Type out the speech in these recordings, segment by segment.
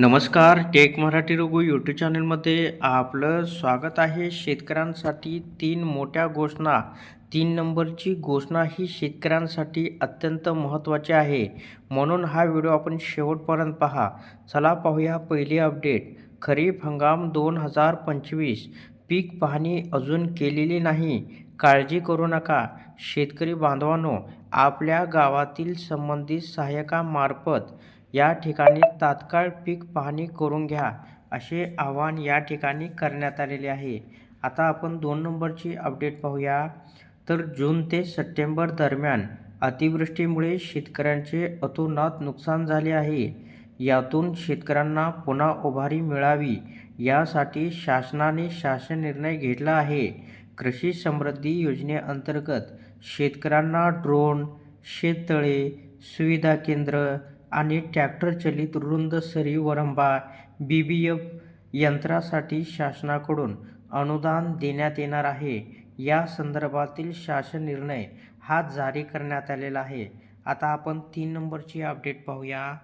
नमस्कार take Marathi Raghu YouTube चॅनलमध्ये आपलं स्वागत आहे. शेतकऱ्यांसाठी तीन मोठ्या घोषणा. तीन नंबरची घोषणा ही शेतकऱ्यांसाठी अत्यंत महत्त्वाची आहे. म्हणून हा व्हिडिओ आपण शेवटपर्यंत पहा. चला पाहूया पहिली अपडेट. खरीप हंगाम दोन हजार पंचवीस. पीक पाहणी अजून केलेली नाही. काळजी करू नका. शेतकरी बांधवांनो आपल्या गावातील संबंधित सहाय्यकामार्फत या ठिकाणी तात्काळ पीक पाहणी करून घ्या असे आवाहन या ठिकाणी करण्यात आलेले आहे. आता आपण दोन नंबरची अपडेट पाहूया. तर जून ते सप्टेंबर दरम्यान अतिवृष्टीमुळे शेतकऱ्यांचे अतोनात नुकसान झाले आहे. यातून शेतकऱ्यांना पुन्हा उभारी मिळावी यासाठी शासनाने शासन निर्णय घेतला आहे. कृषी समृद्धी योजनेअंतर्गत शेतकऱ्यांना ड्रोन शेततळे सुविधा केंद्र आणि ट्रॅक्टर चलित रुंद सरी वरंबा बी बी एफ यंत्रासाठी शासनाकडून अनुदान देण्यात येणार आहे. या संदर्भातील शासन निर्णय हा जारी करण्यात आलेला आहे. आता आपण तीन नंबरची अपडेट पाहूया.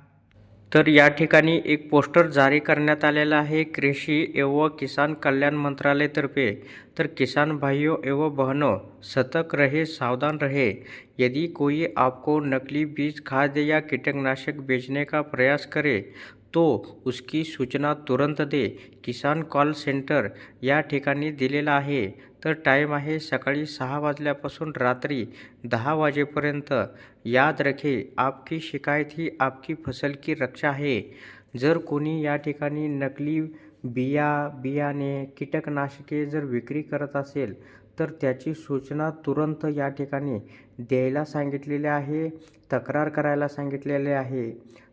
तर या ठिकाणी एक पोस्टर जारी करण्यात आलेला आहे कृषी एवं किसान कल्याण मंत्रालयतर्फे. तर किसान भाइयों एवं बहनों सतर्क रहे सावधान रहे. यदि कोई आपको नकली बीज खाद्य या कीटनाशक बेचने का प्रयास करे तो उसकी सूचना तुरंत दे. किसान कॉल सेंटर या ठिकाणी दिलेला आहे. तर टाईम आहे सकाळी सहा वाजल्यापासून रात्री दहा वाजेपर्यंत. याद रखे आपकी शिकायत ही आपकी फसल की रक्षा आहे. जर कोणी या ठिकाणी नकली बिया बियाणे कीटकनाशके जर विक्री करत असेल तर त्याची सूचना तुरंत या ठिकाणी द्यायला सांगितलेले आहे तक्रार करायला सांगितलेले आहे.